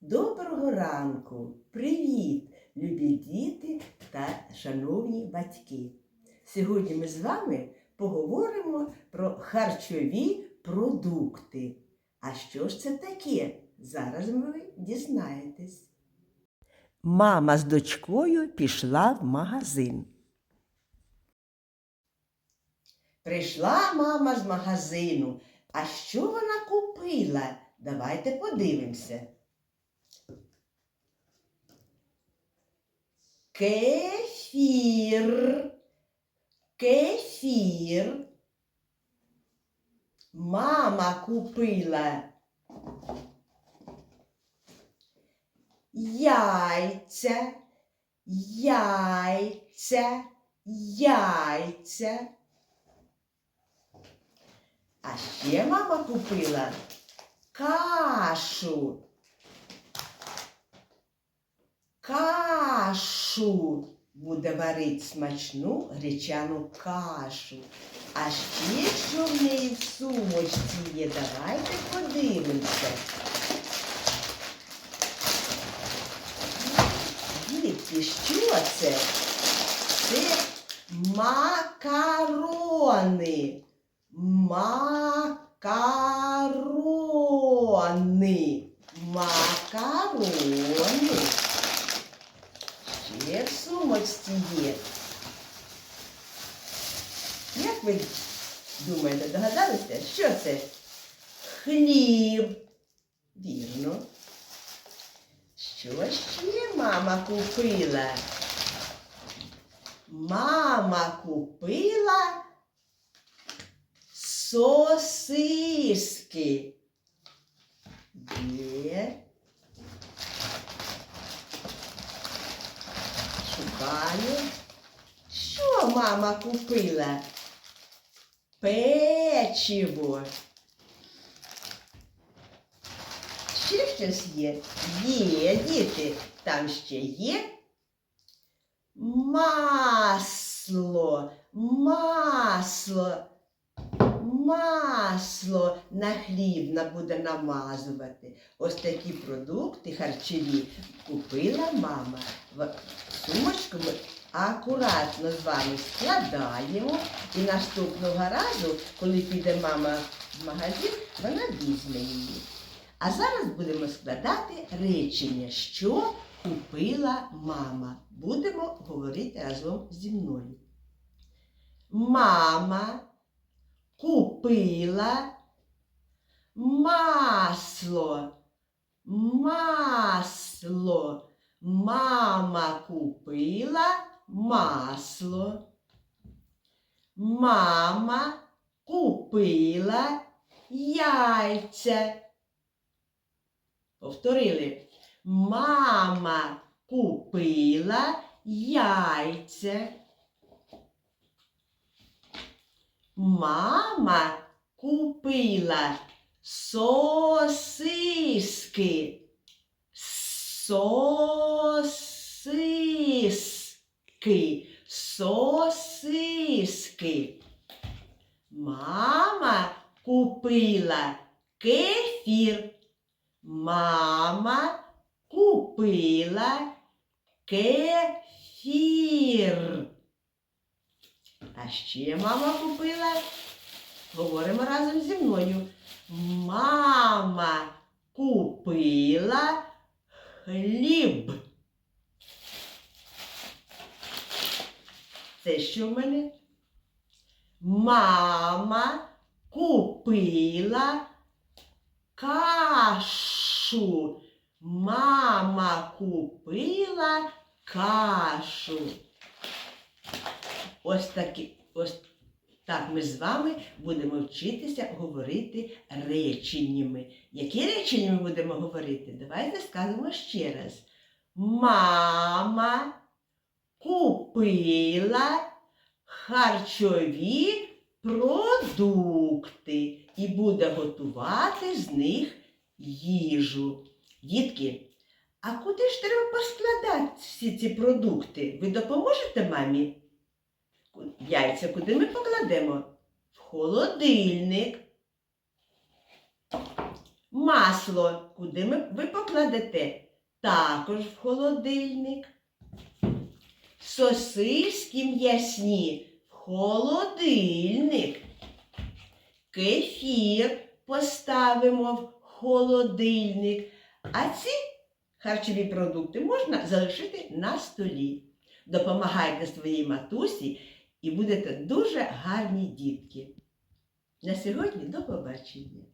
Доброго ранку! Привіт, любі діти та шановні батьки! Сьогодні ми з вами поговоримо про харчові продукти. А що ж це таке? Зараз ви дізнаєтесь. Мама з дочкою пішла в магазин. Прийшла мама з магазину. А що вона купила? Давайте подивимося. Кефір. Кефір. Мама купила яйця, яйця, яйця. А ще мама купила кашу. Кашу буде варити смачну гречану кашу. А ще що в неї в сумочці є, давайте подивимося. Дітки, що це? Це макарони. Макарони. Макарони. Ще в сумочці є. Як ви думаєте, догадалися, що це? Хліб. Вірно. Що ще мама купила? Мама купила сосиски. Є. Шукаю. Що мама купила? Печиво. Ще щось є? Є, діти. Там ще є масло, масло, масло на хліб буде намазувати. Ось такі продукти харчові купила мама. Сумочку ми акуратно з вами складаємо і наступного разу, коли піде мама в магазин, вона візьме її. А зараз будемо складати речення, що купила мама. Будемо говорити разом зі мною. Мама купила масло. Масло. Мама купила масло. Мама купила яйця. Повторили. Мама купила яйця. Мама купила сосиски. Сосиски. Сосиски. Мама купила кефір. Мама купила кефір. А ще мама купила. Говоримо разом зі мною. Мама купила хліб. Це що в мене? Мама купила кашу. Мама купила кашу. Ось такі, ось так ми з вами будемо вчитися говорити реченнями. Які речення ми будемо говорити? Давайте скажемо ще раз. Мама купила харчові продукти і буде готувати з них їжу. Дітки, а куди ж треба поскладати всі ці продукти? Ви допоможете мамі? Яйця куди ми покладемо? В холодильник. Масло, куди ви покладете? Також в холодильник. Сосиски м'ясні в холодильник. Кефір поставимо в холодильник. А ці харчові продукти можна залишити на столі. Допомагайте своїй матусі і будете дуже гарні дітки. На сьогодні до побачення.